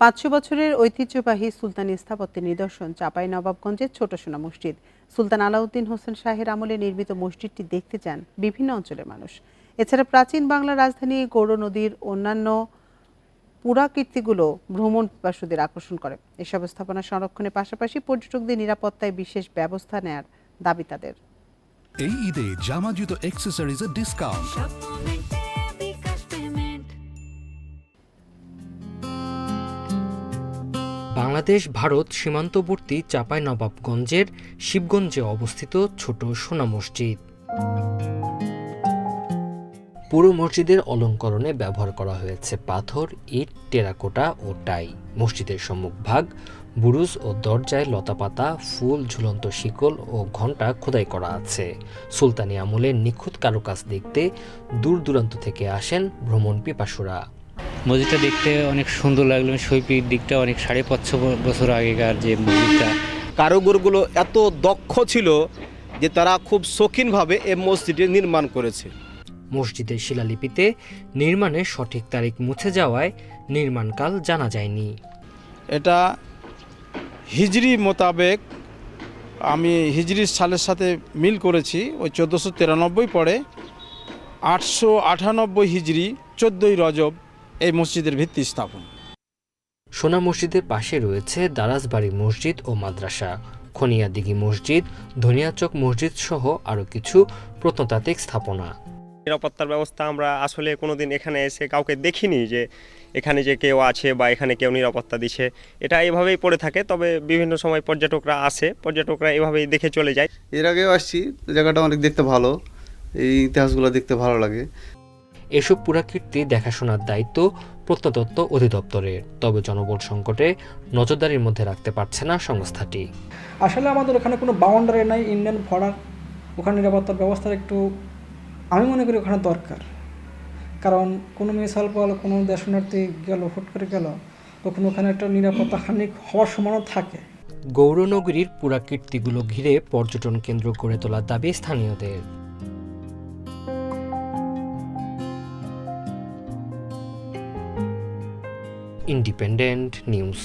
পাঁচশো বছরের ঐতিহ্যবাহী সুলতানি স্থাপত্যের নিদর্শন চাপাই নবাবগঞ্জের ছোট সোনা মসজিদ। সুলতান আলাউদ্দিন হোসেন শাহের আমলে নির্মিত মসজিদটি দেখতে চান বিভিন্ন অঞ্চলের মানুষ। এছাড়া প্রাচীন বাংলা রাজধানী গৌর নদীর অন্যান্য পুরাকীর্তিগুলো ভ্রমণ পিপাসুদের আকর্ষণ করে। এসব স্থাপনা সংরক্ষণের পাশাপাশি পর্যটকদের নিরাপত্তায় বিশেষ ব্যবস্থা নেয়ার দাবি তাদের। এই ঈদে জামা জুতো অ্যাক্সেসরিজের ডিসকাউন্ট বাংলাদেশ, ভারত সীমান্তবর্তী চাঁপাইনবাবগঞ্জের শিবগঞ্জে অবস্থিত ছোট সোনা মসজিদ। পুরো মসজিদের অলঙ্করণে ব্যবহার করা হয়েছে পাথর, ইট, টেরাকোটা ও টাই। মসজিদের সম্মুখভাগ বুরুজ ও দরজায় লতাপাতা, ফুল, ঝুলন্ত শিকল ও ঘণ্টা খোদাই করা আছে। সুলতানি আমলের নিখুঁত কারুকাজ দেখতে দূর দূরান্ত থেকে আসেন ভ্রমণ পিপাসুরা মসজিদটা দেখতে অনেক সুন্দর লাগল শৈল্পিক দিকটা অনেক সাড়ে পাঁচশো বছর আগেকার যে মসজিদটা। কারিগরগুলো এত দক্ষ ছিল যে তারা খুব শৌখিনভাবে এই মসজিদটি নির্মাণ করেছে। মসজিদের শিলালিপিতে নির্মাণের সঠিক তারিখ মুছে যাওয়ায় নির্মাণকাল জানা যায়নি। এটা হিজরি মোতাবেক আমি হিজরি সালের সাথে মিল করেছি ওই চোদ্দোশো তিরানব্বই পরে। আটশো আটানব্বই হিজরি চোদ্দোই রজব এই মসজিদের ভিত্তি স্থাপন। সোনা মসজিদের পাশে রয়েছে দারাজবাড়ি মসজিদ ও মাদ্রাসা খনিয়াদিঘি মসজিদ ধনিয়াচক মসজিদ সহ আরও কিছু প্রত্নতাত্ত্বিক স্থাপনা। নিরাপত্তার ব্যবস্থা আমরা আসলে কোনোদিন এখানে এসে কাউকে দেখিনি যে এখানে যে কেউ আছে বা এখানে কেউ নিরাপত্তা দিছে। এটা এভাবেই পড়ে থাকে তবে বিভিন্ন সময় পর্যটকরা আসে পর্যটকরা এভাবেই দেখে চলে যায়। এর আগেও আসছি জায়গাটা অনেক দেখতে ভালো এই ইতিহাসগুলো দেখতে ভালো লাগে। এসব পুরাকীর্তি দেখাশোনার দায়িত্ব প্রত্নতত্ত্ব অধিদপ্তরের তবে জনবল সংকটে নজরদারির মধ্যে রাখতে পারছে না সংস্থাটি। আসলে আমাদের ওখানে কোনো বাউন্ডারি নাই ইন্ডিয়ান বর্ডার ওখানে নিরাপত্তার ব্যবস্থার একটু আমি মনে করি ওখানে দরকার। কারণ কোনো মিসাইল পাল কোনো দর্শনার্থী গেল হুট করে গেল তখন ওখানে একটা নিরাপত্তা হানি হওয়ার সম্ভাবনা থাকে। গৌরনগরীর পুরাকীর্তিগুলো ঘিরে পর্যটন কেন্দ্র গড়ে তোলার দাবি স্থানীয়দের। Independent news